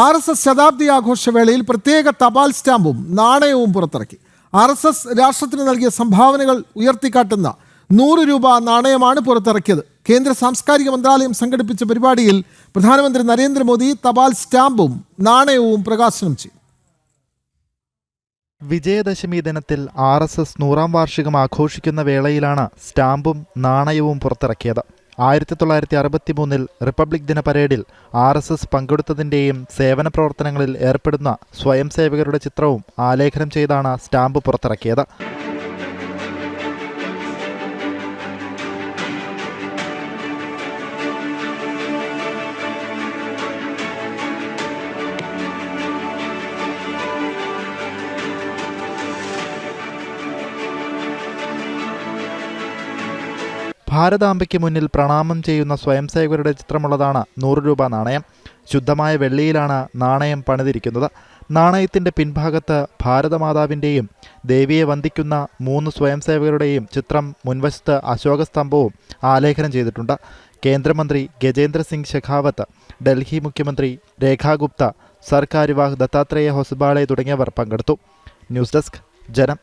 R S S ശതാബ്ദി ആഘോഷവേളയിൽ പ്രത്യേക തപാൽ സ്റ്റാമ്പും നാണയവും പുറത്തിറക്കി. ആർ എസ് എസ് രാഷ്ട്രത്തിന് നൽകിയ സംഭാവനകൾ ഉയർത്തിക്കാട്ടുന്ന നൂറ് രൂപ നാണയമാണ് പുറത്തിറക്കിയത്. കേന്ദ്ര സാംസ്കാരിക മന്ത്രാലയം സംഘടിപ്പിച്ച പരിപാടിയിൽ പ്രധാനമന്ത്രി നരേന്ദ്രമോദി തപാൽ സ്റ്റാമ്പും നാണയവും പ്രകാശനം ചെയ്തു. വിജയദശമി ദിനത്തിൽ ആർ എസ് എസ് നൂറാം വാർഷികം ആഘോഷിക്കുന്ന വേളയിലാണ് സ്റ്റാമ്പും നാണയവും പുറത്തിറക്കിയത്. ആയിരത്തി തൊള്ളായിരത്തി അറുപത്തി മൂന്നിൽ റിപ്പബ്ലിക് ദിന പരേഡിൽ ആർ എസ് എസ് പങ്കെടുത്തതിന്റെയും സേവന പ്രവർത്തനങ്ങളിൽ ഏർപ്പെടുന്ന സ്വയം സേവകരുടെ ചിത്രവും ആലേഖനം ചെയ്താണ് സ്റ്റാമ്പ് പുറത്തിറക്കിയത്. ഭാരതാംബയ്ക്ക് മുന്നിൽ പ്രണാമം ചെയ്യുന്ന സ്വയംസേവകരുടെ ചിത്രമുള്ളതാണ് നൂറ് രൂപ നാണയം. ശുദ്ധമായ വെള്ളിയിലാണ് നാണയം പണിതിരിക്കുന്നത്. നാണയത്തിന്റെ പിൻഭാഗത്ത് ഭാരതമാതാവിന്റെയും ദേവിയെ വന്ദിക്കുന്ന മൂന്ന് സ്വയംസേവകരുടെയും ചിത്രം മുൻവശത്ത് അശോകസ്തംഭവും ആലേഖനം ചെയ്തിട്ടുണ്ട്. കേന്ദ്രമന്ത്രി ഗജേന്ദ്ര സിംഗ് ഷെഖാവത്ത് ഡൽഹി മുഖ്യമന്ത്രി രേഖാ ഗുപ്ത സർക്കാരിവാഹ് ദത്താത്രേയ ഹൊസ്ബാളെ തുടങ്ങിയവർ പങ്കെടുത്തു. ന്യൂസ് ഡെസ്ക് ജനം.